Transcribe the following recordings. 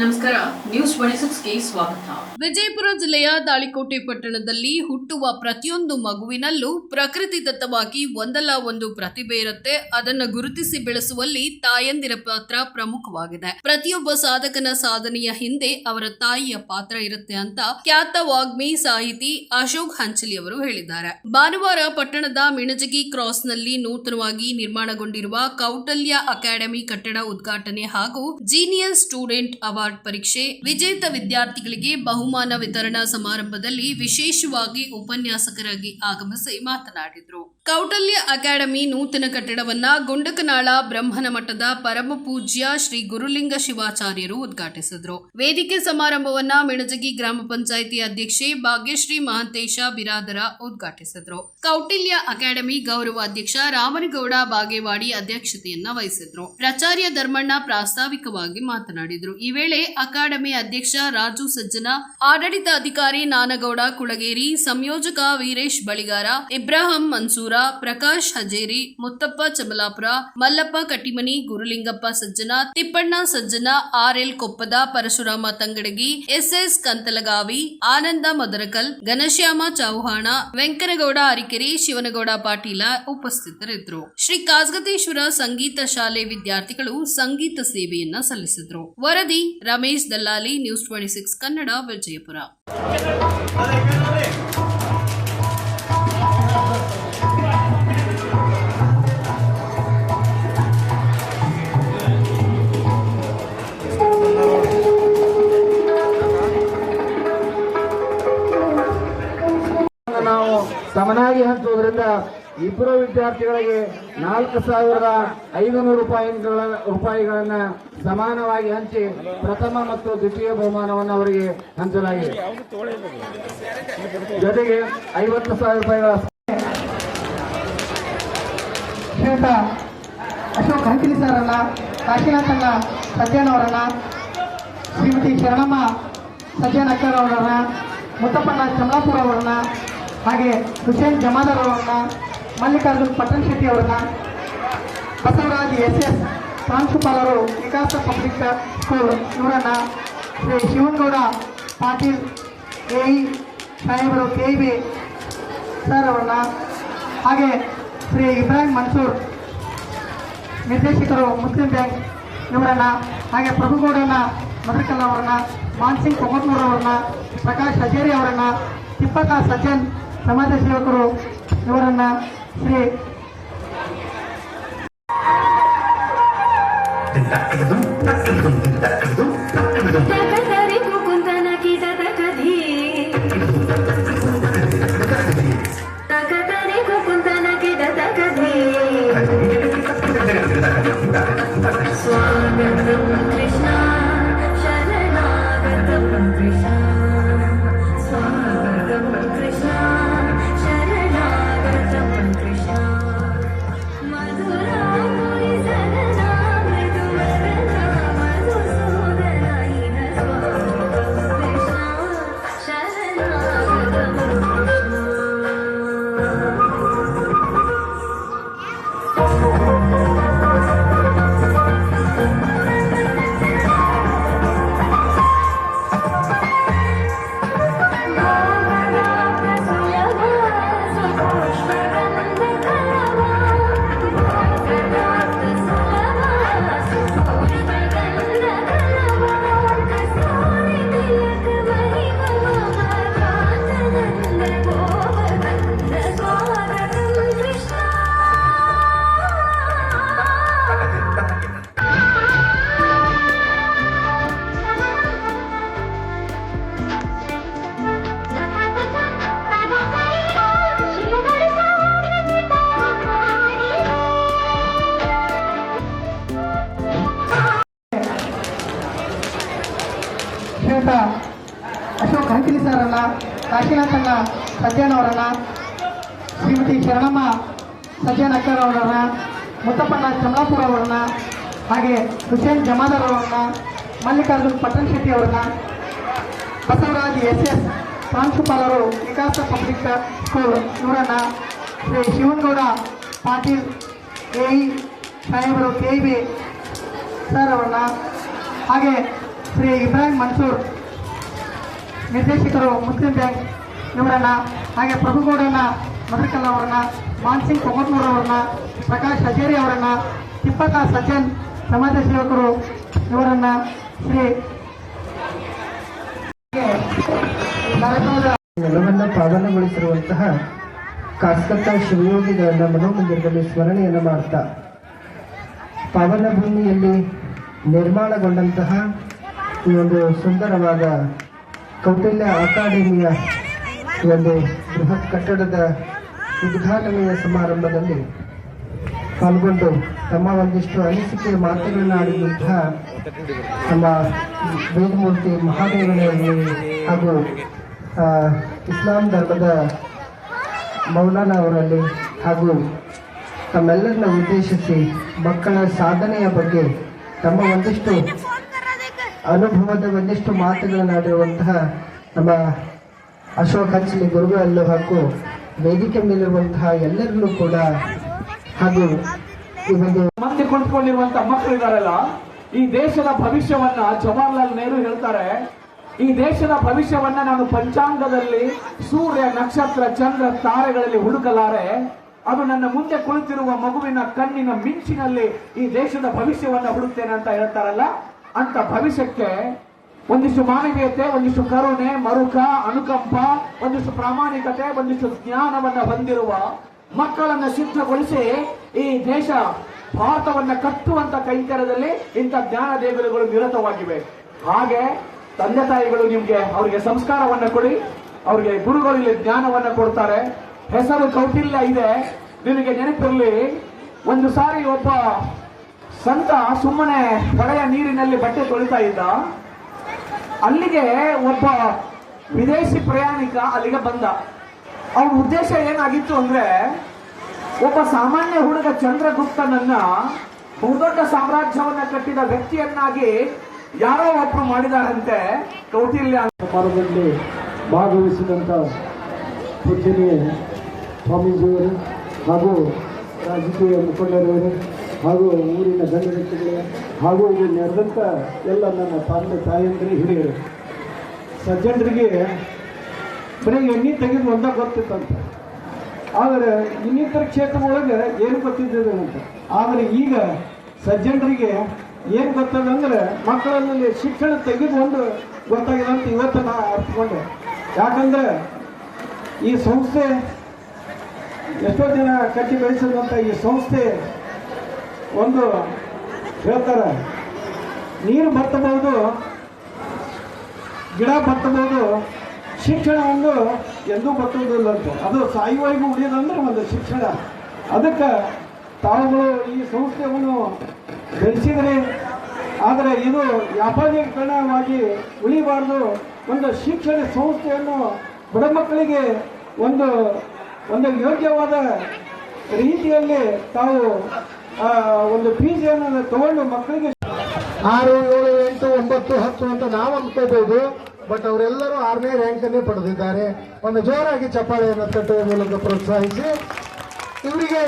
ನಮಸ್ಕಾರ ನ್ಯೂಸ್ ಸ್ವಾಗತ. ವಿಜಯಪುರ ಜಿಲ್ಲೆಯ ದಾಳಿಕೋಟೆ ಪಟ್ಟಣದಲ್ಲಿ ಹುಟ್ಟುವ ಪ್ರತಿಯೊಂದು ಮಗುವಿನಲ್ಲೂ ಪ್ರಕೃತಿ ದತ್ತವಾಗಿ ಒಂದಲ್ಲ ಒಂದು ಪ್ರತಿಭೆ ಇರುತ್ತೆ. ಅದನ್ನು ಗುರುತಿಸಿ ಬೆಳೆಸುವಲ್ಲಿ ತಾಯಂದಿರ ಪಾತ್ರ ಪ್ರಮುಖವಾಗಿದೆ. ಪ್ರತಿಯೊಬ್ಬ ಸಾಧಕನ ಸಾಧನೆಯ ಹಿಂದೆ ಅವರ ತಾಯಿಯ ಪಾತ್ರ ಇರುತ್ತೆ ಅಂತ ಖ್ಯಾತ ವಾಗ್ಮಿ ಸಾಹಿತಿ ಅಶೋಕ್ ಹಂಚಲಿ ಅವರು ಹೇಳಿದ್ದಾರೆ. ಭಾನುವಾರ ಪಟ್ಟಣದ ಮಿಣಜಗಿ ಕ್ರಾಸ್ನಲ್ಲಿ ನೂತನವಾಗಿ ನಿರ್ಮಾಣಗೊಂಡಿರುವ ಕೌಟಲ್ಯ ಅಕಾಡೆಮಿ ಕಟ್ಟಡ ಉದ್ಘಾಟನೆ ಹಾಗೂ ಜೀನಿಯಸ್ ಸ್ಟೂಡೆಂಟ್ ಅವಾರ್ಡ್ ಪರೀಕ್ಷೆ. ವಿಜೇತ ವಿದ್ಯಾರ್ಥಿಗಳಿಗೆ ಬಹುಮಾನ ವಿತರಣಾ ಸಮಾರಂಭದಲ್ಲಿ ವಿಶೇಷವಾಗಿ ಉಪನ್ಯಾಸಕರಾಗಿ ಆಗಮಿಸಿ ಮಾತನಾಡಿದರು. ಕೌಟಲ್ಯ ಅಕಾಡೆಮಿ ನೂತನ ಕಟ್ಟಡವನ್ನ ಗುಂಡಕನಾಳ ಬ್ರಹ್ಮನ ಮಠದ ಪರಮ ಪೂಜ್ಯ ಶ್ರೀ ಗುರುಲಿಂಗ ಶಿವಾಚಾರ್ಯರು ಉದ್ಘಾಟಿಸಿದ್ರು. ವೇದಿಕೆ ಸಮಾರಂಭವನ್ನ ಮಿಣಜಗಿ ಗ್ರಾಮ ಪಂಚಾಯಿತಿ ಅಧ್ಯಕ್ಷೆ ಭಾಗ್ಯಶ್ರೀ ಮಹಾಂತೇಶ ಬಿರಾದರ ಉದ್ಘಾಟಿಸಿದ್ರು. ಕೌಟಿಲ್ಯ ಅಕಾಡೆಮಿ ಗೌರವ ಅಧ್ಯಕ್ಷ ರಾಮನಗೌಡ ಬಾಗೇವಾಡಿ ಅಧ್ಯಕ್ಷತೆಯನ್ನ ವಹಿಸಿದ್ರು. ಪ್ರಾಚಾರ್ಯ ಧರ್ಮಣ್ಣ ಪ್ರಾಸ್ತಾವಿಕವಾಗಿ ಮಾತನಾಡಿದ್ರು. ಈ ವೇಳೆ ಅಕಾಡೆಮಿ ಅಧ್ಯಕ್ಷ ರಾಜು ಸಜ್ಜನ, ಆಡಳಿತಾಧಿಕಾರಿ ನಾನಗೌಡ ಕುಳಗೇರಿ, ಸಂಯೋಜಕ ವೀರೇಶ್ ಬಳಿಗಾರ, ಇಬ್ರಾಹಿಂ ಮನ್ಸೂರ ಪ್ರಕಾಶ್ ಹಜೇರಿ, ಮುತ್ತಪ್ಪ ಚಮಲಾಪುರ ಮಲ್ಲಪ್ಪ ಕಟ್ಟಿಮನಿ, ಗುರುಲಿಂಗಪ್ಪ ಸಜ್ಜನ, ತಿಪ್ಪಣ್ಣ ಸಜ್ಜನ ಆರ್ಎಲ್ ಕೊಪ್ಪದ ಪರಶುರಾಮ ತಂಗಡಗಿ, ಎಸ್ಎಸ್ ಕಂತಲಗಾವಿ, ಆನಂದ ಮದರಕಲ್, ಘನಶ್ಯಾಮ ಚೌಹಾಣ, ವೆಂಕನಗೌಡ ಅರಿಕೆರೆ, ಶಿವನಗೌಡ ಪಾಟೀಲ ಉಪಸ್ಥಿತರಿದ್ದರು. ಶ್ರೀ ಕಾಸ್ಗತೇಶ್ವರ ಸಂಗೀತ ಶಾಲೆ ವಿದ್ಯಾರ್ಥಿಗಳು ಸಂಗೀತ ಸೇವೆಯನ್ನ ಸಲ್ಲಿಸಿದ್ರು. ವರದಿ Ramesh Dallali, news twenty six Kannada, Vijayapura. ಇಬ್ಬರು ವಿದ್ಯಾರ್ಥಿಗಳಿಗೆ ನಾಲ್ಕು ಸಾವಿರದ ಐದುನೂರು ರೂಪಾಯಿಗಳ ರೂಪಾಯಿಗಳನ್ನ ಸಮಾನವಾಗಿ ಹಂಚಿ ಪ್ರಥಮ ಮತ್ತು ದ್ವಿತೀಯ ಬಹುಮಾನವನ್ನು ಅವರಿಗೆ ಹಂಚಲಾಗಿದೆ. ಜೊತೆಗೆ ಐವತ್ತು ಸಾವಿರ ರೂಪಾಯಿಗಳ ಶ್ರೀಯುತ ಅಶೋಕ್ ಹಂಕಿಲಿ ಕಾಶಿನಾಥಣ್ಣ ಸಜ್ಜನ್ ಅವರನ್ನ, ಶ್ರೀಮತಿ ಶರಣಮ್ಮ ಸಜ್ಜನ್ ಅಕ್ಕರ್ ಅವರನ್ನ, ಮುತ್ತಪ್ಪಣ್ಣ ಚಮಲಾಪುರ ಅವರನ್ನ, ಹಾಗೆ ಹುಸೇನ್ ಜಮಾದಾರ್ ಅವರನ್ನ ಮಲ್ಲಿಕಾರ್ಜುನ್ ಪಟ್ಟಣ್ ಶೆಟ್ಟಿ ಅವರನ್ನ ಬಸವರಾಜ್ ಎಸ್ ಎಸ್ ಪ್ರಾಂಶುಪಾಲರು ವಿಕಾಸ ಪಬ್ಲಿಕ್ ಸ್ಕೂಲ್ ಇವರನ್ನ ಶ್ರೀ ಶಿವನಗೌಡ ಪಾಟೀಲ್ ಎಇ ಸಾಹೇಬರು, ಕೆ ಬಿ ಸರ್ ಅವರನ್ನ, ಹಾಗೆ ಶ್ರೀ ಇಬ್ರಾಹಿಂ ಮನ್ಸೂರ್ ನಿರ್ದೇಶಕರು ಮುಸ್ಲಿಂ ಬ್ಯಾಂಕ್ ಇವರನ್ನ ಹಾಗೆ ಪ್ರಭುಗೌಡನ ಮಧುಕಲ್ ಅವರನ್ನ, ಮಾನ್ಸಿಂಗ್ ಕೊಮತ್ಮೂರ್ ಅವರನ್ನ, ಪ್ರಕಾಶ್ ಹಜೇರಿ ಅವರನ್ನ, ತಿಪ್ಪಕ್ಕ ಸಜ್ಜನ್ ಸಮಾಜ ಸೇವಕರು ಇವರನ್ನ Sí. ಕಾಶಿನಾಥಣ್ಣ ಸಜ್ಜನ್ ಅವರನ್ನ, ಶ್ರೀಮತಿ ಶರಣಮ್ಮ ಸಜ್ಜನ್ ಅಕ್ಕರ್ ಅವರನ್ನ ಮುತ್ತಪ್ಪಣ್ಣ ಚಮಲಾಪುರ ಅವರನ್ನ, ಹಾಗೆ ಹುಸೇನ್ ಜಮಾದಾರ್ ಅವರನ್ನ, ಮಲ್ಲಿಕಾರ್ಜುನ್ ಪಟ್ಟಣ ಶೆಟ್ಟಿ ಅವರನ್ನ, ಬಸವರಾಜ್ ಎಸ್ ಎಸ್ ಪ್ರಾಂಶುಪಾಲರು ವಿಕಾಸ ಪಬ್ಲಿಕ್ ಸ್ಕೂಲ್ ಇವರನ್ನ ಶ್ರೀ ಶಿವನಗೌಡ ಪಾಟೀಲ್ ಎಇ ಸಾಹೇಬರು, ಕೆ ಬಿ ಸರ್ ಅವರನ್ನ, ಹಾಗೆ ಶ್ರೀ ಇಬ್ರಾಹಿಂ ಮನ್ಸೂರ್ ನಿರ್ದೇಶಕರು ಮುಸ್ಲಿಂ ಬ್ಯಾಂಕ್ ಇವರನ್ನ ಹಾಗೆ ಪ್ರಭುಗೌಡನ ಮಧುಕಲ್ ಅವರನ್ನ, ಮಾನ್ಸಿಂಗ್ ಕೊಮಟ್ನೂರ್ ಅವರನ್ನ, ಪ್ರಕಾಶ್ ಹಜೇರಿ ಅವರನ್ನ ತಿಪ್ಪಕ ಸಜ್ಜನ್ ಸಮಾಜ ಸೇವಕರು ಇವರನ್ನ ಶ್ರೀ ನೆಲವನ್ನು ಪಾವನಗೊಳಿಸಿರುವಂತಹ ಕಾಸ್ಕತ್ತ ಶಿವಯೋಗಿಗಳನ್ನ ಮನೋಮಂದಿರದಲ್ಲಿ ಸ್ಮರಣೆಯನ್ನು ಮಾಡ್ತಾ ಪಾವನ ಭೂಮಿಯಲ್ಲಿ ನಿರ್ಮಾಣಗೊಂಡಂತಹ ಈ ಒಂದು ಸುಂದರವಾದ ಕೌಟಿಲ್ಯ ಅಕಾಡೆಮಿಯ ಒಂದು ಬೃಹತ್ ಕಟ್ಟಡದ ಉದ್ಘಾಟನೆಯ ಸಮಾರಂಭದಲ್ಲಿ ಪಾಲ್ಗೊಂಡು ತಮ್ಮ ಒಂದಿಷ್ಟು ಅನಿಸಿಕೆಯ ಮಾತುಗಳನ್ನು ಆಡಿದಂತಹ ನಮ್ಮ ವೇದಮೂರ್ತಿ ಮಹಾದೇವನಲ್ಲಿ ಹಾಗೂ ಇಸ್ಲಾಂ ಧರ್ಮದ ಮೌಲಾನ ಅವರಲ್ಲಿ ಹಾಗೂ ತಮ್ಮೆಲ್ಲರನ್ನ ಉದ್ದೇಶಿಸಿ ಮಕ್ಕಳ ಸಾಧನೆಯ ಬಗ್ಗೆ ತಮ್ಮ ಒಂದಿಷ್ಟು ಅನುಭವದ ಒಂದಿಷ್ಟು ಮಾತುಗಳನ್ನಾಡಿರುವಂತಹ ನಮ್ಮ ಅಶೋಕ್ ಹಂಚಲಿ ಗುರುಗಳಲ್ಲೂ ಹಾಗೂ ವೇದಿಕೆ ಮೇಲಿರುವಂತಹ ಎಲ್ಲರಲ್ಲೂ ಕೂಡ ಹಾಗೂ ಈ ಒಂದು ಮತ್ತೆ ಕುಳಿತುಕೊಂಡಿರುವಂತ ಮಕ್ಕಳಿದಾರಲ್ಲ, ಈ ದೇಶದ ಭವಿಷ್ಯವನ್ನ ಜವಾಹರ್ಲಾಲ್ ನೆಹರು ಹೇಳ್ತಾರೆ, ಈ ದೇಶದ ಭವಿಷ್ಯವನ್ನ ನಾನು ಪಂಚಾಂಗದಲ್ಲಿ ಸೂರ್ಯ, ನಕ್ಷತ್ರ, ಚಂದ್ರ, ತಾರೆಗಳಲ್ಲಿ ಹುಡುಕಲಾರೆ. ಅದು ನನ್ನ ಮುಂದೆ ಕುಳಿತಿರುವ ಮಗುವಿನ ಕಣ್ಣಿನ ಮಿಂಚಿನಲ್ಲಿ ಈ ದೇಶದ ಭವಿಷ್ಯವನ್ನ ಹುಡುಕ್ತೇನೆ ಅಂತ ಹೇಳ್ತಾರಲ್ಲ. ಅಂತ ಭವಿಷ್ಯಕ್ಕೆ ಒಂದಿಷ್ಟು ಮಾನವೀಯತೆ, ಒಂದಿಷ್ಟು ಕರುಣೆ, ಮರುಕ, ಅನುಕಂಪ, ಒಂದಿಷ್ಟು ಪ್ರಾಮಾಣಿಕತೆ, ಒಂದಿಷ್ಟು ಜ್ಞಾನವನ್ನ ಹೊಂದಿರುವ ಮಕ್ಕಳನ್ನ ಸಿದ್ಧಗೊಳಿಸಿ ಈ ದೇಶ ಭಾರತವನ್ನ ಕಟ್ಟುವಂತ ಕೈಂಕರ್ಯದಲ್ಲಿ ಇಂಥ ಜ್ಞಾನ ದೇಗುಲಗಳು ನಿರತವಾಗಿವೆ. ಹಾಗೆ ತಂದೆ ತಾಯಿಗಳು ನಿಮ್ಗೆ ಅವರಿಗೆ ಸಂಸ್ಕಾರವನ್ನ ಕೊಡಿ, ಅವರಿಗೆ ಗುರುಗಳು ಇಲ್ಲಿ ಜ್ಞಾನವನ್ನ ಕೊಡ್ತಾರೆ. ಹೆಸರು ಕೌಟಿಲ್ಯ ಇದೆ. ನಿಮಗೆ ನೆನಪಿರಲಿ, ಒಂದು ಸಾರಿ ಒಬ್ಬ ಸಂತ ಸುಮ್ಮನೆ ಹೊಳೆಯ ನೀರಿನಲ್ಲಿ ಬಟ್ಟೆ ತೊಳಿತಾ ಇದ್ದ. ಅಲ್ಲಿಗೆ ಒಬ್ಬ ವಿದೇಶಿ ಪ್ರಯಾಣಿಕ ಅಲ್ಲಿಗೆ ಬಂದ. ಅವನ ಉದ್ದೇಶ ಏನಾಗಿತ್ತು ಅಂದ್ರೆ, ಒಬ್ಬ ಸಾಮಾನ್ಯ ಹುಡುಗ ಚಂದ್ರಗುಪ್ತನನ್ನ ಬಹುದೊಡ್ಡ ಸಾಮ್ರಾಜ್ಯವನ್ನ ಕಟ್ಟಿದ ವ್ಯಕ್ತಿಯನ್ನಾಗಿ ಯಾರೋ ಒಬ್ರು ಮಾಡಿದಾರಂತೆ, ಕೌಟಿಲ್ಯ ಸಮಾರಂಭದಲ್ಲಿ ಭಾಗವಹಿಸಿದಂತ ಪೂಜನೀಯ ಸ್ವಾಮೀಜಿಯವರು ಹಾಗೂ ರಾಜಕೀಯ ಮುಖಂಡರವರು. ಹಾಗೂ ಊರಿನ ಗಣ್ಯ ಹಾಗೂ ಇಲ್ಲಿ ನಡೆದಂಥ ಎಲ್ಲ ನನ್ನ ತಂದೆ ತಾಯಂದ್ರಿ ಹಿರಿಯರು. ಸಜ್ಜನರಿಗೆ ಬರೀ ಎಣ್ಣೆ ತೆಗೆದು ಒಂದ ಗೊತ್ತಿತ್ತಂತ. ಆದರೆ ಇನ್ನಿತರ ಕ್ಷೇತ್ರದೊಳಗೆ ಏನು ಗೊತ್ತಿದ್ದಿದೆ ಅಂತ. ಆದರೆ ಈಗ ಸಜ್ಜನರಿಗೆ ಏನು ಗೊತ್ತದಂದ್ರೆ ಮಕ್ಕಳಲ್ಲಿ ಶಿಕ್ಷಣ ತೆಗೆದು ಒಂದು ಗೊತ್ತಾಗಿದೆ ಅಂತ ಇವತ್ತು ನಾ ಅರ್ಥಕೊಂಡೆ ಯಾಕಂದ್ರೆ ಈ ಸಂಸ್ಥೆ ಎಷ್ಟೋ ಜನ ಕಟ್ಟಿ ಬೆಳೆಸಿದಂಥ ಈ ಸಂಸ್ಥೆ ಒಂದು ಹೇಳ್ತಾರೆ, ನೀರು ಬತ್ತಬಹುದು ಗಿಡ ಬತ್ತಬಹುದು ಒಂದು ಎಂದೂ ಬತ್ತುವುದಿಲ್ಲ ಅಂತ. ಅದು ಸಾಯುವವರೆಗೂ ಉಳಿಯೋದಂದ್ರೆ ಒಂದು ಶಿಕ್ಷಣ. ಅದಕ್ಕೆ ತಾವುಗಳು ಈ ಸಂಸ್ಥೆಯನ್ನು ಬೆಳೆಸಿದರೆ, ಆದರೆ ಇದು ವ್ಯಾಪಾರೀಕರಣವಾಗಿ ಉಳಿಬಾರ್ದು. ಒಂದು ಶಿಕ್ಷಣ ಸಂಸ್ಥೆಯನ್ನು ಬಡ ಮಕ್ಕಳಿಗೆ ಒಂದು ಒಂದು ಯೋಗ್ಯವಾದ ರೀತಿಯಲ್ಲಿ ತಾವು ಒಂದು ಬೀಜವನ್ನು ತಗೊಂಡು ಮಕ್ಕಳಿಗೆ ಆರು, ಏಳು, ಎಂಟು, ಒಂಬತ್ತು, ಹತ್ತು ಅಂತ ನಾವು ಅಂದ್ಕೋಬಹುದು ಬಟ್ ಅವರೆಲ್ಲರೂ ಆರನೇ ರ್ಯಾಂಕ್ ಅನ್ನೇ ಪಡೆದಿದ್ದಾರೆ. ಒಂದು ಜೋರಾಗಿ ಚಪ್ಪಾಳೆಯನ್ನು ತಟ್ಟುವ ಮೂಲಕ ಪ್ರೋತ್ಸಾಹಿಸಿ. ಇವರಿಗೆ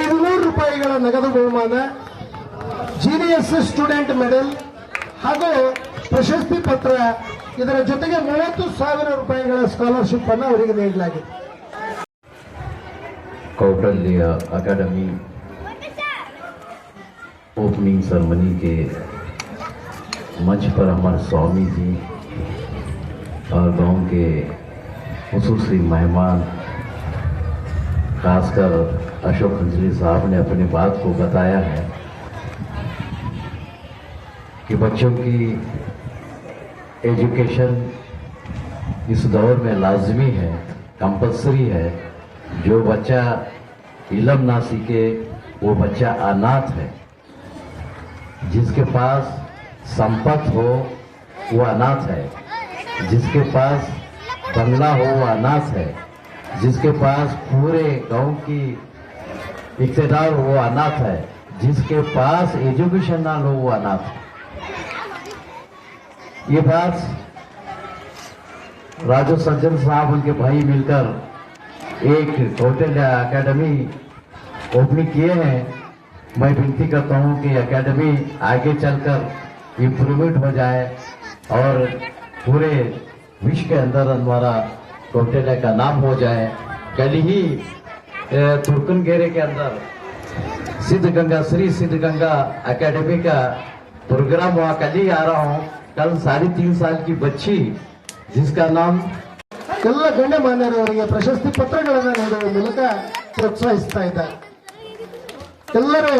ಐದು ನೂರು ರೂಪಾಯಿಗಳ ನಗದು ಬಹುಮಾನ ಜೀನಿಯಸ್ ಸ್ಟೂಡೆಂಟ್ ಮೆಡಲ್ ಹಾಗೂ ಪ್ರಶಸ್ತಿ ಪತ್ರ. ಇದರ ಜೊತೆಗೆ ಮೂವತ್ತು ಸಾವಿರ ರೂಪಾಯಿಗಳ ಸ್ಕಾಲರ್ಶಿಪ್ ಅನ್ನು ಅವರಿಗೆ ನೀಡಲಾಗಿದೆ. कौटल्य अकेडमी ओपनिंग सेरेमनी के मंच पर हमारे स्वामी जी और गाँव के खसूसी मेहमान, खासकर अशोक अंजलि साहब ने अपनी बात को बताया है कि बच्चों की एजुकेशन इस दौर में लाजमी है, कंपलसरी है। जो बच्चा इलम ना सीखे वो बच्चा अनाथ है। जिसके पास संपत्ति हो, वो अनाथ है। जिसके पास बंगला हो, वो अनाथ है। जिसके पास पूरे गाँव की इकतेदार हो, वो अनाथ है। जिसके पास एजुकेशन ना हो वो अनाथ है। ये बात राजू सज्जन साहब, उनके भाई मिलकर एक कौशल्य अकेडमी ओपनिंग किए हैं। मैं विनती करता हूँ कि अकेडमी आगे चलकर इम्प्रूवमेंट हो जाए और पूरे विश्व के अंदर हमारा कौटिल्य का नाम हो जाए। कल ही अ, तुर्कनगेरे के अंदर सिद्ध गंगा श्री सिद्ध गंगा एकेडमी का प्रोग्राम हुआ। कल ही आ रहा हूँ। कल साढ़े तीन साल की बच्ची जिसका नाम ಎಲ್ಲ ಗಣ್ಯಮಾನ್ಯರವರಿಗೆ ಪ್ರಶಸ್ತಿ ಪತ್ರಗಳನ್ನು ನೀಡುವ ಮೂಲಕ ಪ್ರೋತ್ಸಾಹಿಸ್ತಾ ಇದ್ದಾರೆ. ಎಲ್ಲರೂ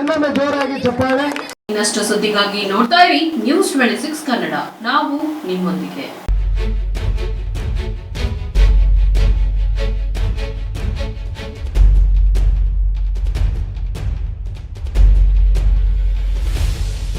ಇನ್ನೊಮ್ಮೆ ಜೋರಾಗಿ ಚಪ್ಪಾಳೆ ಇನ್ನಷ್ಟು ಸುದ್ದಿಗಾಗಿ ನೋಡ್ತಾ ಇರಿ ನ್ಯೂಸ್ ಟ್ವೆಂಟಿ ಸಿಕ್ಸ್ ಕನ್ನಡ ನಾವು ನಿಮ್ಮೊಂದಿಗೆ.